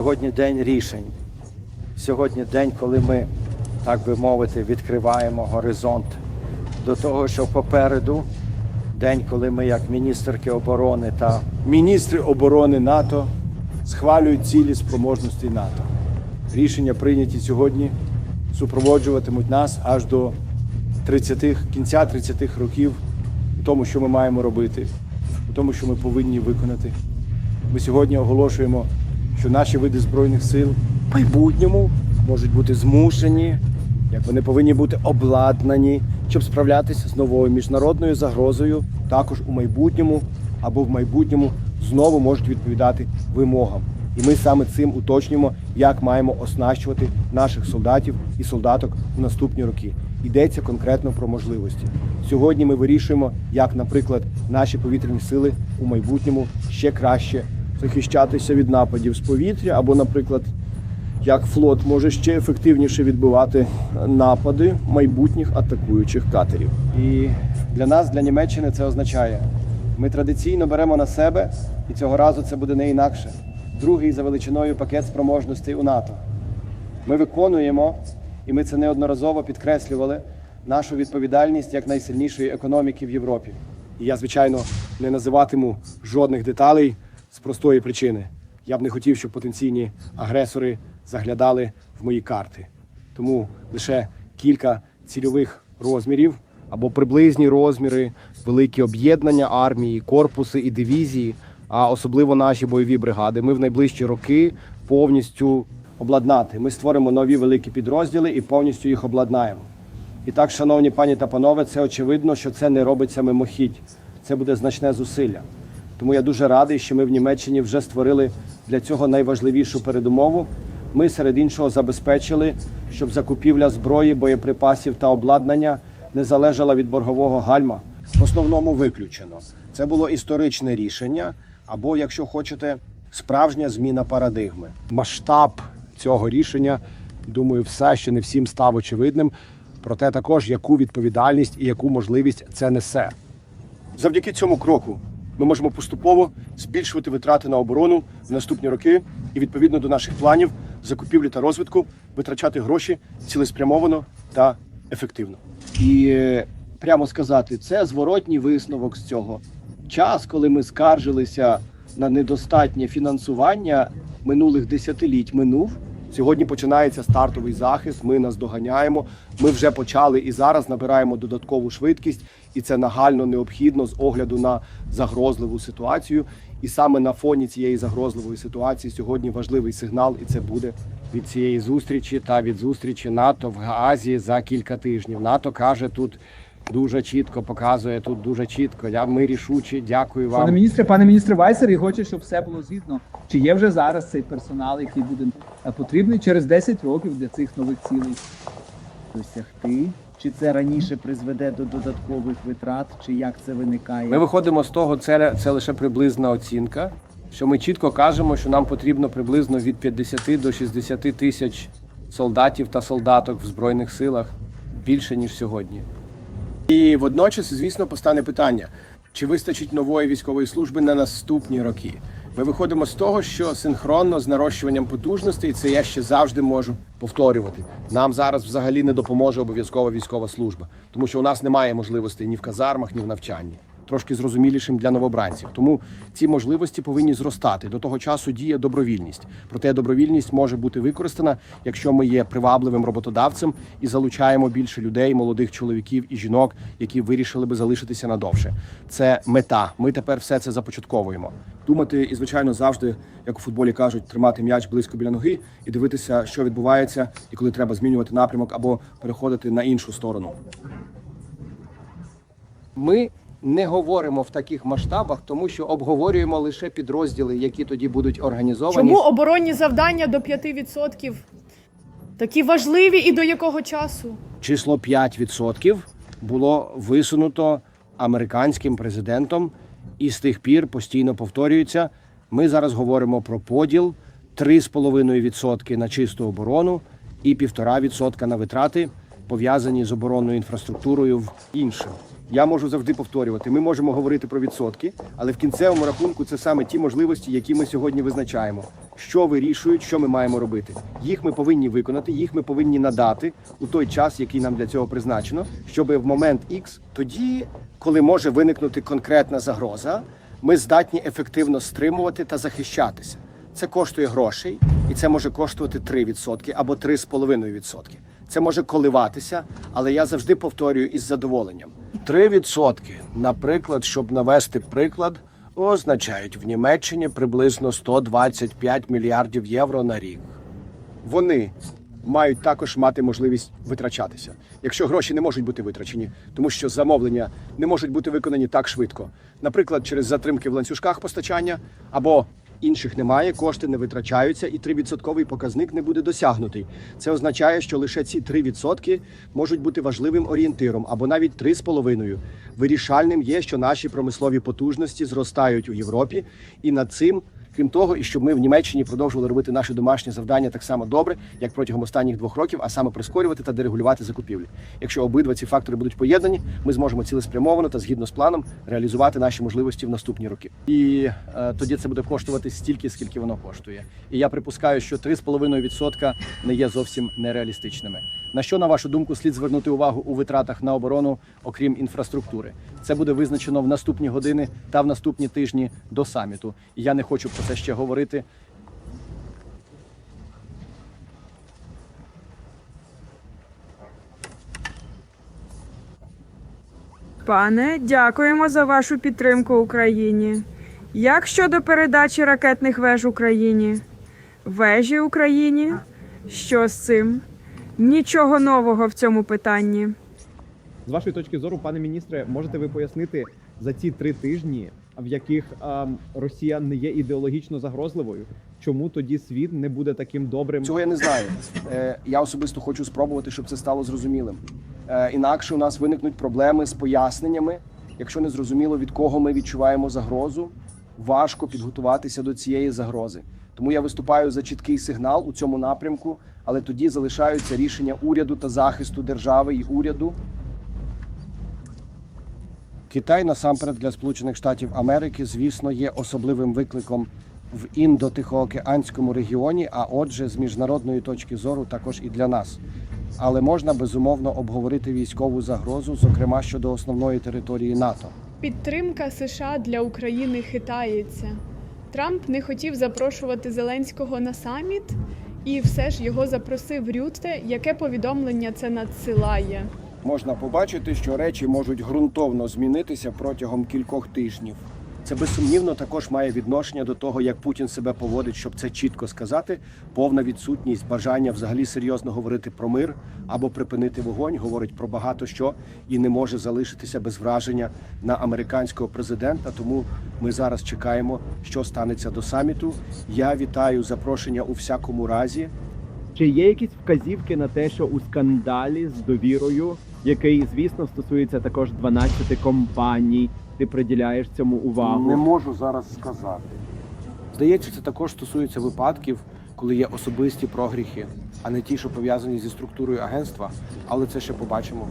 Сьогодні день рішень. Сьогодні день, коли ми, так би мовити, відкриваємо горизонт до того, що попереду день, коли ми, як міністерки оборони та Міністри оборони НАТО схвалюють цілі спроможності НАТО. Рішення прийняті сьогодні супроводжуватимуть нас аж до 30 кінця 30-х років у тому, що ми маємо робити, у тому, що ми повинні виконати. Ми сьогодні оголошуємо, що наші види збройних сил в майбутньому можуть бути змушені, як вони повинні бути обладнані, щоб справлятися з новою міжнародною загрозою, також у майбутньому або в майбутньому знову можуть відповідати вимогам. І ми саме цим уточнюємо, як маємо оснащувати наших солдатів і солдаток у наступні роки. Йдеться конкретно про можливості. Сьогодні ми вирішуємо, як, наприклад, наші повітряні сили у майбутньому ще краще захищатися від нападів з повітря, або, наприклад, як флот може ще ефективніше відбивати напади майбутніх атакуючих катерів. І для нас, для Німеччини, це означає, ми традиційно беремо на себе, і цього разу це буде не інакше. Другий за величиною пакет спроможностей у НАТО. Ми виконуємо, і ми це неодноразово підкреслювали, нашу відповідальність як найсильнішої економіки в Європі. І я, звичайно, не називатиму жодних деталей з простої причини. Я б не хотів, щоб потенційні агресори заглядали в мої карти. Тому лише кілька цільових розмірів або приблизні розміри, великі об'єднання армії, корпуси і дивізії, а особливо наші бойові бригади. Ми в найближчі роки повністю обладнати. Ми створимо нові великі підрозділи і повністю їх обладнаємо. І так, шановні пані та панове, це очевидно, що це не робиться мимохідь. Це буде значне зусилля. Тому я дуже радий, що ми в Німеччині вже створили для цього найважливішу передумову. Ми серед іншого забезпечили, щоб закупівля зброї, боєприпасів та обладнання не залежала від боргового гальма. В основному виключено. Це було історичне рішення, або, якщо хочете, справжня зміна парадигми. Масштаб цього рішення, думаю, все ще не всім став очевидним. Проте також яку відповідальність і яку можливість це несе. Завдяки цьому кроку ми можемо поступово збільшувати витрати на оборону в наступні роки і відповідно до наших планів закупівлі та розвитку витрачати гроші цілеспрямовано та ефективно. І е, прямо сказати, це зворотній висновок з цього. Час, коли ми скаржилися на недостатнє фінансування минулих десятиліть, минув. Сьогодні починається стартовий захист. Ми наздоганяємо. Ми вже почали і зараз набираємо додаткову швидкість, і це нагально необхідно з огляду на загрозливу ситуацію. І саме на фоні цієї загрозливої ситуації сьогодні важливий сигнал, і це буде від цієї зустрічі та від зустрічі НАТО в Гаазі за кілька тижнів. НАТО каже тут дуже чітко, показує тут дуже чітко. Я ми рішучі. Дякую вам. Пане міністре, пане міністре Вайсер, і хоче, щоб все було згідно. Чи є вже зараз цей персонал, який буде е, потрібний через 10 років для цих нових цілей? досягти? Чи це раніше призведе до додаткових витрат, чи як це виникає? Ми виходимо з того, це, це лише приблизна оцінка. Що ми чітко кажемо, що нам потрібно приблизно від 50 до 60 тисяч солдатів та солдаток в збройних силах більше ніж сьогодні. І водночас, звісно, постане питання: чи вистачить нової військової служби на наступні роки? Ми виходимо з того, що синхронно з нарощуванням потужностей, це я ще завжди можу повторювати. Нам зараз взагалі не допоможе обов'язкова військова служба, тому що у нас немає можливостей ні в казармах, ні в навчанні. Трошки зрозумілішим для новобранців. Тому ці можливості повинні зростати. До того часу діє добровільність. Проте добровільність може бути використана, якщо ми є привабливим роботодавцем і залучаємо більше людей, молодих чоловіків і жінок, які вирішили би залишитися надовше. Це мета. Ми тепер все це започатковуємо. Думати і, звичайно, завжди, як у футболі кажуть, тримати м'яч близько біля ноги і дивитися, що відбувається, і коли треба змінювати напрямок або переходити на іншу сторону. Ми не говоримо в таких масштабах, тому що обговорюємо лише підрозділи, які тоді будуть організовані. Чому оборонні завдання до 5% такі важливі і до якого часу? Число 5% було висунуто американським президентом, і з тих пір постійно повторюється. Ми зараз говоримо про поділ 3,5% на чисту оборону і 1,5% на витрати, пов'язані з оборонною інфраструктурою в інше. Я можу завжди повторювати. Ми можемо говорити про відсотки, але в кінцевому рахунку це саме ті можливості, які ми сьогодні визначаємо. Що вирішують, що ми маємо робити. Їх ми повинні виконати, їх ми повинні надати у той час, який нам для цього призначено, щоб в момент X, тоді, коли може виникнути конкретна загроза, ми здатні ефективно стримувати та захищатися. Це коштує грошей, і це може коштувати 3% або 3,5%. Це може коливатися, але я завжди повторюю із задоволенням. 3%, наприклад, щоб навести приклад, означають в Німеччині приблизно 125 мільярдів євро на рік. Вони мають також мати можливість витрачатися. Якщо гроші не можуть бути витрачені, тому що замовлення не можуть бути виконані так швидко, наприклад, через затримки в ланцюжках постачання або інших немає, кошти не витрачаються, і 3% показник не буде досягнутий. Це означає, що лише ці 3% можуть бути важливим орієнтиром, або навіть 3,5%. Вирішальним є, що наші промислові потужності зростають у Європі, і над цим Крім того, і щоб ми в Німеччині продовжували робити наше домашнє завдання так само добре, як протягом останніх двох років, а саме прискорювати та дерегулювати закупівлі. Якщо обидва ці фактори будуть поєднані, ми зможемо цілеспрямовано та згідно з планом реалізувати наші можливості в наступні роки. І е, тоді це буде коштувати стільки, скільки воно коштує. І я припускаю, що 3,5% не є зовсім нереалістичними. На що, на вашу думку, слід звернути увагу у витратах на оборону, окрім інфраструктури? Це буде визначено в наступні години та в наступні тижні до саміту. І я не хочу про це ще говорити. Пане, дякуємо за вашу підтримку Україні. Як щодо передачі ракетних веж Україні? Вежі Україні? Що з цим? Нічого нового в цьому питанні. З вашої точки зору, пане міністре, можете ви пояснити за ці три тижні, в яких ем, Росія не є ідеологічно загрозливою, чому тоді світ не буде таким добрим? Цього я не знаю. Е, я особисто хочу спробувати, щоб це стало зрозумілим. Е, інакше у нас виникнуть проблеми з поясненнями. Якщо не зрозуміло, від кого ми відчуваємо загрозу, важко підготуватися до цієї загрози. Тому я виступаю за чіткий сигнал у цьому напрямку, але тоді залишаються рішення уряду та захисту держави і уряду. Китай насамперед для Сполучених Штатів Америки, звісно, є особливим викликом в індо-тихоокеанському регіоні, а отже, з міжнародної точки зору, також і для нас. Але можна безумовно обговорити військову загрозу, зокрема щодо основної території НАТО. Підтримка США для України хитається. Трамп не хотів запрошувати Зеленського на саміт, і все ж його запросив Рютте. Яке повідомлення це надсилає? Можна побачити, що речі можуть ґрунтовно змінитися протягом кількох тижнів. Це безсумнівно також має відношення до того, як Путін себе поводить, щоб це чітко сказати. Повна відсутність бажання взагалі серйозно говорити про мир або припинити вогонь, говорить про багато що і не може залишитися без враження на американського президента. Тому ми зараз чекаємо, що станеться до саміту. Я вітаю запрошення у всякому разі. Чи є якісь вказівки на те, що у скандалі з довірою, який, звісно, стосується також 12 компаній, ти приділяєш цьому увагу? Не можу зараз сказати. Здається, це також стосується випадків, коли є особисті прогріхи, а не ті, що пов'язані зі структурою агентства. Але це ще побачимо.